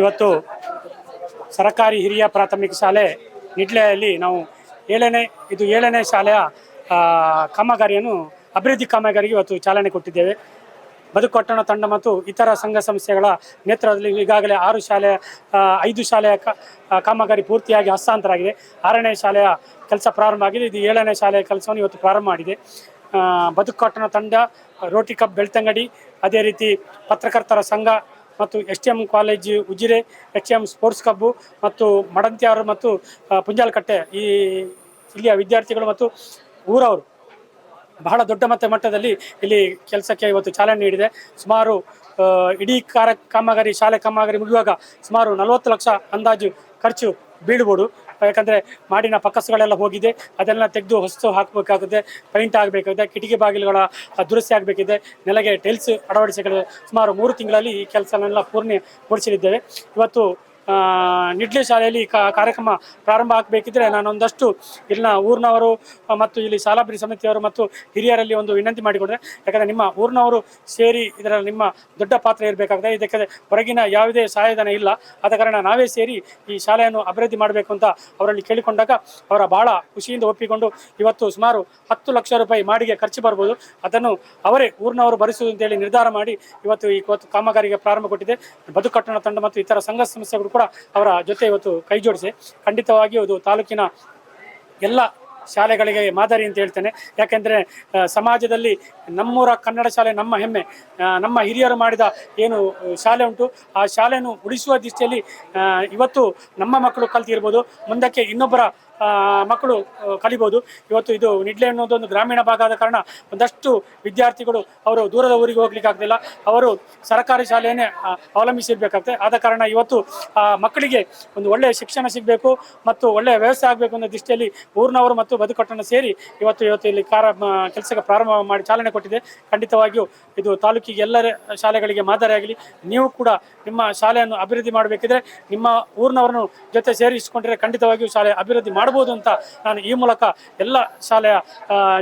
ಇವತ್ತು ಸರಕಾರಿ ಹಿರಿಯ ಪ್ರಾಥಮಿಕ ಶಾಲೆ ನಿಡ್ಲೆಯಲ್ಲಿ ನಾವು ಏಳನೇ, ಇದು ಏಳನೇ ಶಾಲೆಯ ಕಾಮಗಾರಿಯನ್ನು, ಅಭಿವೃದ್ಧಿ ಕಾಮಗಾರಿಗೆ ಇವತ್ತು ಚಾಲನೆ ಕೊಟ್ಟಿದ್ದೇವೆ. ಬದುಕೊಟ್ಟಣ ತಂಡ ಮತ್ತು ಇತರ ಸಂಘ ಸಂಸ್ಥೆಗಳ ನೇತೃತ್ವದಲ್ಲಿ ಈಗಾಗಲೇ ಆರು ಶಾಲೆಯ ಐದು ಶಾಲೆಯ ಕಾಮಗಾರಿ ಪೂರ್ತಿಯಾಗಿ ಹಸ್ತಾಂತರ ಆಗಿದೆ ಆರನೇ ಶಾಲೆಯ ಕೆಲಸ ಪ್ರಾರಂಭ ಆಗಿದೆ. ಇದು ಏಳನೇ ಶಾಲೆಯ ಕೆಲಸವನ್ನು ಇವತ್ತು ಪ್ರಾರಂಭ ಮಾಡಿದೆ. ಬದುಕೊಟ್ಟಣ ತಂಡ ರೋಟಿ ಕಪ್ ಬೆಳ್ತಂಗಡಿ, ಅದೇ ರೀತಿ ಪತ್ರಕರ್ತರ ಸಂಘ ಮತ್ತು S T M college Ujire H M sports club ಮತ್ತು ಮಡಂತಿಯವರು ಮತ್ತು ಪುಂಜಾಲಕಟ್ಟೆ ಈ ಇಲ್ಲಿಯ ವಿದ್ಯಾರ್ಥಿಗಳು ಮತ್ತು ಊರವರು. ಬಹಳ ದೊಡ್ಡ ಮಟ್ಟ ಮಟ್ಟದಲ್ಲಿ ಇಲ್ಲಿ ಕೆಲಸಕ್ಕೆ ಇವತ್ತು ಚಾಲನೆ ನೀಡಿದೆ. ಸುಮಾರು ಇಡೀ ಕಾರ ಕಾಮಗಾರಿ, ಶಾಲೆ ಕಾಮಗಾರಿ ಮುಗಿಯುವಾಗ ಸುಮಾರು ನಲವತ್ತು ಲಕ್ಷ ಅಂದಾಜು ಖರ್ಚು ಬೀಳ್ಬೋದು. ಯಾಕಂದರೆ ಮಾಡಿನ ಪಕ್ಕಸುಗಳೆಲ್ಲ ಹೋಗಿದೆ, ಅದೆಲ್ಲ ತೆಗೆದು ಹೊಸ್ತು ಹಾಕಬೇಕಾಗುತ್ತೆ, ಪೈಂಟ್ ಆಗಬೇಕಾಗಿದೆ ಕಿಟಕಿ ಬಾಗಿಲುಗಳ ದುರಸ್ತಿ ಆಗಬೇಕಿದೆ. ನೆಲಗೆ ಟೈಲ್ಸ್ ಅಳವಡಿಸಿಕೊಳ್ಳಿದೆ ಸುಮಾರು ಮೂರು ತಿಂಗಳಲ್ಲಿ ಈ ಕೆಲಸನೆಲ್ಲ ಪೂರ್ಣಗೊಳಿಸಲಿದ್ದೇವೆ. ಇವತ್ತು ನಿಡ್ಲೆ ಶಾಲೆಯಲ್ಲಿ ಕಾ- ಕಾರ್ಯಕ್ರಮ ಪ್ರಾರಂಭ ಆಗಬೇಕಿದ್ರೆ ನಾನೊಂದಷ್ಟು ಇಲ್ಲಿನ ಊರಿನವರು ಮತ್ತು ಇಲ್ಲಿ ಶಾಲಾಭಿವೃದ್ಧಿ ಸಮಿತಿಯವರು ಮತ್ತು ಹಿರಿಯರಲ್ಲಿ ಒಂದು ವಿನಂತಿ ಮಾಡಿಕೊಂಡ್ರೆ ಯಾಕಂದರೆ ನಿಮ್ಮ ಊರಿನವರು ಸೇರಿ ಇದರಲ್ಲಿ ನಿಮ್ಮ ದೊಡ್ಡ ಪಾತ್ರ ಇರಬೇಕಾಗ್ತದೆ ಇದಕ್ಕೆ ಹೊರಗಿನ ಯಾವುದೇ ಸಹಾಯಧನ ಇಲ್ಲ. ಆದ ಕಾರಣ ನಾವೇ ಸೇರಿ ಈ ಶಾಲೆಯನ್ನು ಅಭಿವೃದ್ಧಿ ಮಾಡಬೇಕು ಅಂತ ಅವರಲ್ಲಿ ಕೇಳಿಕೊಂಡಾಗ ಅವರ ಭಾಳ ಖುಷಿಯಿಂದ ಒಪ್ಪಿಕೊಂಡು ಇವತ್ತು ಸುಮಾರು ಹತ್ತು ಲಕ್ಷ ರೂಪಾಯಿ ಮಾಡಿಗೆ ಖರ್ಚು ಬರ್ಬೋದು. ಅದನ್ನು ಅವರೇ ಊರಿನವರು ಭರಿಸುವುದು ಅಂತೇಳಿ ನಿರ್ಧಾರ ಮಾಡಿ ಇವತ್ತು ಈ ಕಾಮಗಾರಿಗೆ ಪ್ರಾರಂಭ ಕೊಟ್ಟಿದೆ. ಬದುಕಟ್ಟಣ ತಂಡ ಮತ್ತು ಇತರ ಸಂಘ ಸಂಸ್ಥೆಗಳು ಕೂಡ ಅವರ ಜೊತೆ ಇವತ್ತು ಕೈ ಜೋಡಿಸಿ. ಖಂಡಿತವಾಗಿಯೂ ಅದು ತಾಲೂಕಿನ ಎಲ್ಲ ಶಾಲೆಗಳಿಗೆ ಮಾದರಿ ಅಂತ ಹೇಳ್ತೇನೆ. ಯಾಕೆಂದರೆ ಸಮಾಜದಲ್ಲಿ ನಮ್ಮೂರ ಕನ್ನಡ ಶಾಲೆ ನಮ್ಮ ಹೆಮ್ಮೆ. ನಮ್ಮ ಹಿರಿಯರು ಮಾಡಿದ ಏನು ಶಾಲೆ ಉಂಟು. ಆ ಶಾಲೆಯನ್ನು ಉಳಿಸುವ ದೃಷ್ಟಿಯಲ್ಲಿ ಇವತ್ತು ನಮ್ಮ ಮಕ್ಕಳು ಕಲ್ತಿರ್ಬೋದು. ಮುಂದಕ್ಕೆ ಇನ್ನೊಬ್ಬರ ಮಕ್ಕಳು ಕಲಿಬೋದು. ಇವತ್ತು ಇದು ನಿಡ್ಲೆ ಅನ್ನೋದು ಒಂದು ಗ್ರಾಮೀಣ ಭಾಗ ಆದ ಕಾರಣ ಒಂದಷ್ಟು ವಿದ್ಯಾರ್ಥಿಗಳು ಅವರು ದೂರದ ಊರಿಗೆ ಹೋಗ್ಲಿಕ್ಕೆ ಆಗ್ತಿಲ್ಲ ಅವರು ಸರ್ಕಾರಿ ಶಾಲೆಯನ್ನೇ ಅವಲಂಬಿಸಿರ್ಬೇಕಾಗ್ತದೆ. ಆದ ಕಾರಣ ಇವತ್ತು ಮಕ್ಕಳಿಗೆ ಒಂದು ಒಳ್ಳೆಯ ಶಿಕ್ಷಣ ಸಿಗಬೇಕು ಮತ್ತು ಒಳ್ಳೆಯ ವ್ಯವಸ್ಥೆ ಆಗಬೇಕು ಅನ್ನೋ ದೃಷ್ಟಿಯಲ್ಲಿ ಊರಿನವರು ಮತ್ತು ಬದುಕಟ್ಟನ್ನು ಸೇರಿ ಇವತ್ತು ಇವತ್ತು ಇಲ್ಲಿ ಕಾರ ಕೆಲಸಕ್ಕೆ ಪ್ರಾರಂಭ ಮಾಡಿ ಚಾಲನೆ ಕೊಟ್ಟಿದೆ. ಖಂಡಿತವಾಗಿಯೂ ಇದು ತಾಲೂಕಿಗೆ ಎಲ್ಲರ ಶಾಲೆಗಳಿಗೆ ಮಾದರಿಯಾಗಲಿ ನೀವು ಕೂಡ ನಿಮ್ಮ ಶಾಲೆಯನ್ನು ಅಭಿವೃದ್ಧಿ ಮಾಡಬೇಕಿದ್ರೆ ನಿಮ್ಮ ಊರಿನವರನ್ನು ಜೊತೆ ಸೇರಿಸಿಕೊಂಡ್ರೆ. ಖಂಡಿತವಾಗಿಯೂ ಶಾಲೆ ಅಭಿವೃದ್ಧಿ ಮಾಡ್ಬೋದು ಅಂತ ನಾನು ಈ ಮೂಲಕ ಎಲ್ಲ ಶಾಲೆಯ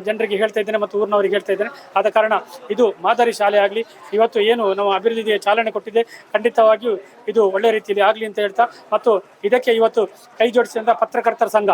ಜನರಿಗೆ ಹೇಳ್ತಾ ಇದ್ದೇನೆ ಮತ್ತು ಊರಿನವರಿಗೆ ಹೇಳ್ತಾ ಇದ್ದೇನೆ. ಆದ ಕಾರಣ ಇದು ಮಾದರಿ ಶಾಲೆ ಆಗಲಿ, ಇವತ್ತು ಏನು ನಾವು ಅಭಿವೃದ್ಧಿಗೆ ಚಾಲನೆ ಕೊಟ್ಟಿದೆ, ಖಂಡಿತವಾಗಿಯೂ ಇದು ಒಳ್ಳೆಯ ರೀತಿಯಲ್ಲಿ ಆಗಲಿ ಅಂತ ಹೇಳ್ತಾ, ಮತ್ತು ಇದಕ್ಕೆ ಇವತ್ತು ಕೈ ಜೋಡಿಸಿದಂಥ ಪತ್ರಕರ್ತರ ಸಂಘ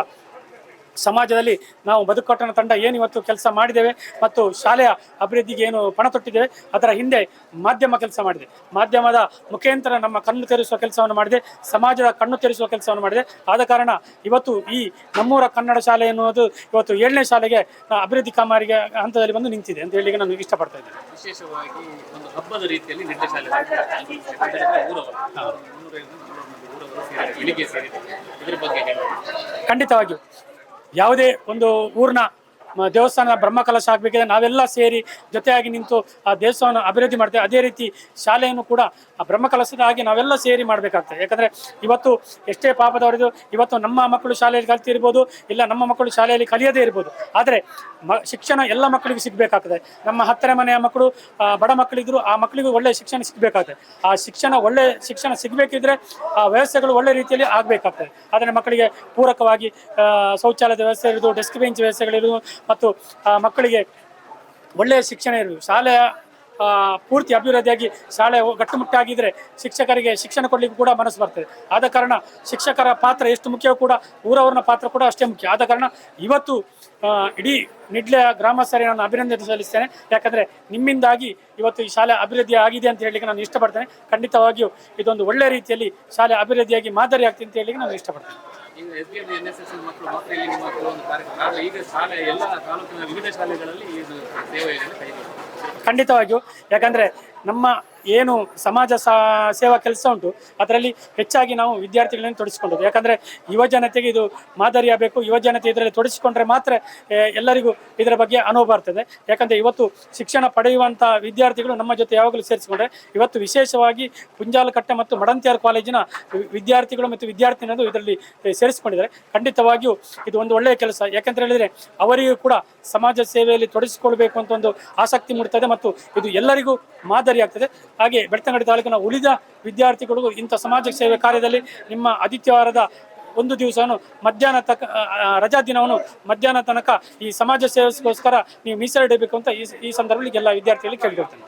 ಸಮಾಜದಲ್ಲಿ ನಾವು ಬದುಕಟ್ಟಣ ತಂಡ ಏನು ಇವತ್ತು ಕೆಲಸ ಮಾಡಿದ್ದೇವೆ ಮತ್ತು ಶಾಲೆಯ ಅಭಿವೃದ್ಧಿಗೆ ಏನು ಪಣ ತೊಟ್ಟಿದ್ದೇವೆ ಅದರ ಹಿಂದೆ ಮಾಧ್ಯಮ ಕೆಲಸ ಮಾಡಿದೆ. ಮಾಧ್ಯಮದ ಮುಖೇಂತರ ನಮ್ಮ ಕಣ್ಣು ತೆರೆಸುವ ಕೆಲಸವನ್ನು ಮಾಡಿದೆ ಸಮಾಜದ ಕಣ್ಣು ತೆರೆಸುವ ಕೆಲಸವನ್ನು ಮಾಡಿದೆ. ಆದ ಕಾರಣ ಇವತ್ತು ಈ ನಮ್ಮೂರ ಕನ್ನಡ ಶಾಲೆ ಎನ್ನುವುದು ಇವತ್ತು ಏಳನೇ ಶಾಲೆಗೆ ಅಭಿವೃದ್ಧಿ ಕಾಮಗಾರಿಗೆ ಹಂತದಲ್ಲಿ ಬಂದು ನಿಂತಿದೆ ಅಂತ ಹೇಳಿ ನಾನು ಇಷ್ಟಪಡ್ತಾ ಇದ್ದೇನೆ. ವಿಶೇಷವಾಗಿ ಒಂದು ಹಬ್ಬದ ರೀತಿಯಲ್ಲಿ ಖಂಡಿತವಾಗಿಯೂ. ಯಾವುದೇ ಒಂದು ಊರಿನ ಮ- ದೇವಸ್ಥಾನ ಬ್ರಹ್ಮಕಲಶ ಆಗಬೇಕಿದೆ. ನಾವೆಲ್ಲ ಸೇರಿ ಜೊತೆಯಾಗಿ ನಿಂತು ಆ ದೇವಸ್ಥಾನ ಅಭಿವೃದ್ಧಿ ಮಾಡ್ತೇವೆ. ಅದೇ ರೀತಿ ಶಾಲೆಯನ್ನು ಕೂಡ ಆ ಬ್ರಹ್ಮಕಲಶದ ಹಾಗೆ ನಾವೆಲ್ಲ ಸೇರಿ ಮಾಡಬೇಕಾಗ್ತದೆ. ಯಾಕಂದರೆ ಇವತ್ತು ಎಷ್ಟೇ ಪಾಪದವರಿದು ಇವತ್ತು ನಮ್ಮ ಮಕ್ಕಳು ಶಾಲೆಯಲ್ಲಿ ಕಲ್ತಿರ್ಬೋದು, ಇಲ್ಲ ನಮ್ಮ ಮಕ್ಕಳು ಶಾಲೆಯಲ್ಲಿ ಕಲಿಯದೇ ಇರ್ಬೋದು. ಆದರೆ ಮ, ಶಿಕ್ಷಣ ಎಲ್ಲ ಮಕ್ಕಳಿಗೂ ಸಿಗಬೇಕಾಗ್ತದೆ. ನಮ್ಮ ಹತ್ತಿರ ಮನೆಯ ಮಕ್ಕಳು ಬಡ ಮಕ್ಕಳಿದ್ರು ಆ ಮಕ್ಕಳಿಗೂ ಒಳ್ಳೆಯ ಶಿಕ್ಷಣ ಸಿಗಬೇಕಾಗ್ತದೆ. ಆ ಶಿಕ್ಷಣ ಒಳ್ಳೆಯ ಶಿಕ್ಷಣ ಸಿಗಬೇಕಿದ್ರೆ ಆ ವ್ಯವಸ್ಥೆಗಳು ಒಳ್ಳೆ ರೀತಿಯಲ್ಲಿ ಆಗಬೇಕಾಗ್ತದೆ. ಆದರೆ ಮಕ್ಕಳಿಗೆ ಪೂರಕವಾಗಿ ಶೌಚಾಲಯದ ವ್ಯವಸ್ಥೆ ಇರೋದು ಡೆಸ್ಕ್ ಬೆಂಚ್ ವ್ಯವಸ್ಥೆಗಳಿರುವುದು ಮತ್ತು ಮಕ್ಕಳಿಗೆ ಒಳ್ಳೆಯ ಶಿಕ್ಷಣ ಇರಬೇಕು ಶಾಲೆಯ ಪೂರ್ತಿ ಅಭಿವೃದ್ಧಿಯಾಗಿ ಶಾಲೆ ಗಟ್ಟುಮುಟ್ಟಾಗಿದ್ದರೆ ಶಿಕ್ಷಕರಿಗೆ ಶಿಕ್ಷಣ ಕೊಡಲಿಕ್ಕೆ ಕೂಡ ಮನಸ್ಸು ಬರ್ತದೆ. ಆದ ಕಾರಣ ಶಿಕ್ಷಕರ ಪಾತ್ರ ಎಷ್ಟು ಮುಖ್ಯವೂ ಕೂಡ ಊರವರನ ಪಾತ್ರ ಕೂಡ ಅಷ್ಟೇ ಮುಖ್ಯ. ಆದ ಕಾರಣ ಇವತ್ತು ಇಡೀ ನಿಡ್ಲೆಯ ಗ್ರಾಮಸ್ಥರಿಗೆ ನಾನು ಅಭಿನಂದನೆ ಸಲ್ಲಿಸ್ತೇನೆ. ಯಾಕಂದರೆ ನಿಮ್ಮಿಂದಾಗಿ ಇವತ್ತು ಈ ಶಾಲೆ ಅಭಿವೃದ್ಧಿ ಆಗಿದೆ ಅಂತ ಹೇಳಲಿಕ್ಕೆ ನಾನು ಇಷ್ಟಪಡ್ತೇನೆ. ಖಂಡಿತವಾಗಿಯೂ ಇದೊಂದು ಒಳ್ಳೆಯ ರೀತಿಯಲ್ಲಿ ಶಾಲೆ ಅಭಿವೃದ್ಧಿಯಾಗಿ ಮಾದರಿ ಆಗ್ತದೆ ಅಂತ ಹೇಳಲಿಕ್ಕೆ ನಾನು ಇಷ್ಟಪಡ್ತೇನೆ. ಈಗ ಶಾಲೆ, ಎಲ್ಲ ತಾಲೂಕಿನ ವಿವಿಧ ಶಾಲೆಗಳಲ್ಲಿ ಇದು ಸೇವೆಯನ್ನು ಕೈಗೊಳ್ಳುತ್ತೆ ಖಂಡಿತವಾಗಿಯೂ. ಯಾಕಂದರೆ ನಮ್ಮ ಏನು ಸಮಾಜ ಸೇವಾ ಕೆಲಸ ಉಂಟು, ಅದರಲ್ಲಿ ಹೆಚ್ಚಾಗಿ ನಾವು ವಿದ್ಯಾರ್ಥಿಗಳನ್ನು ತೊಡಗಿಸಿಕೊಂಡದ್ದು ಯಾಕಂದರೆ ಯುವಜನತೆಗೆ ಇದು ಮಾದರಿಯಾಗಬೇಕು ಯುವ ಜನತೆ ಇದರಲ್ಲಿ ತೊಡಗಿಸಿಕೊಂಡ್ರೆ ಮಾತ್ರ ಎಲ್ಲರಿಗೂ ಇದರ ಬಗ್ಗೆ ಅನುಭವ ಬರ್ತದೆ. ಯಾಕಂದರೆ ಇವತ್ತು ಶಿಕ್ಷಣ ಪಡೆಯುವಂಥ ವಿದ್ಯಾರ್ಥಿಗಳು ನಮ್ಮ ಜೊತೆ ಯಾವಾಗಲೂ ಸೇರಿಸಿಕೊಂಡ್ರೆ, ಇವತ್ತು ವಿಶೇಷವಾಗಿ ಪುಂಜಾಲಕಟ್ಟೆ ಮತ್ತು ಮಡಂತಿಯಾರ್ ಕಾಲೇಜಿನ ವಿದ್ಯಾರ್ಥಿಗಳು ಮತ್ತು ವಿದ್ಯಾರ್ಥಿನಿಯರು ಇದರಲ್ಲಿ ಸೇರಿಸಿಕೊಂಡಿದ್ದಾರೆ. ಖಂಡಿತವಾಗಿಯೂ ಇದು ಒಂದು ಒಳ್ಳೆಯ ಕೆಲಸ. ಯಾಕಂತ ಹೇಳಿದರೆ ಅವರಿಗೂ ಕೂಡ ಸಮಾಜ ಸೇವೆಯಲ್ಲಿ ತೊಡಗಿಸಿಕೊಳ್ಬೇಕು ಅಂತ ಒಂದು ಆಸಕ್ತಿ ಮೂಡ್ತದೆ ಮತ್ತು ಇದು ಎಲ್ಲರಿಗೂ ಮಾದರಿಯಾಗ್ತದೆ ಹಾಗೆ ಬೆಳ್ತಂಗಡಿ ತಾಲೂಕಿನ ಉಳಿದ ವಿದ್ಯಾರ್ಥಿಗಳಿಗೂ ಇಂಥ ಸಮಾಜ ಸೇವೆ ಕಾರ್ಯದಲ್ಲಿ ನಿಮ್ಮ ಆದಿತ್ಯವಾರದ ಒಂದು ದಿವಸವನ್ನು ಮಧ್ಯಾಹ್ನ ಆ, ರಜಾ ದಿನವನ್ನು ಮಧ್ಯಾಹ್ನ ತನಕ ಈ ಸಮಾಜ ಸೇವೆಗೋಸ್ಕರ ನೀವು ಮೀಸಲಿಡಬೇಕು ಅಂತ ಈ ಈ ಸಂದರ್ಭದಲ್ಲಿ ಎಲ್ಲ ವಿದ್ಯಾರ್ಥಿಗಳಿಗೆ ಕೇಳಿಕೊಳ್ತೇನೆ.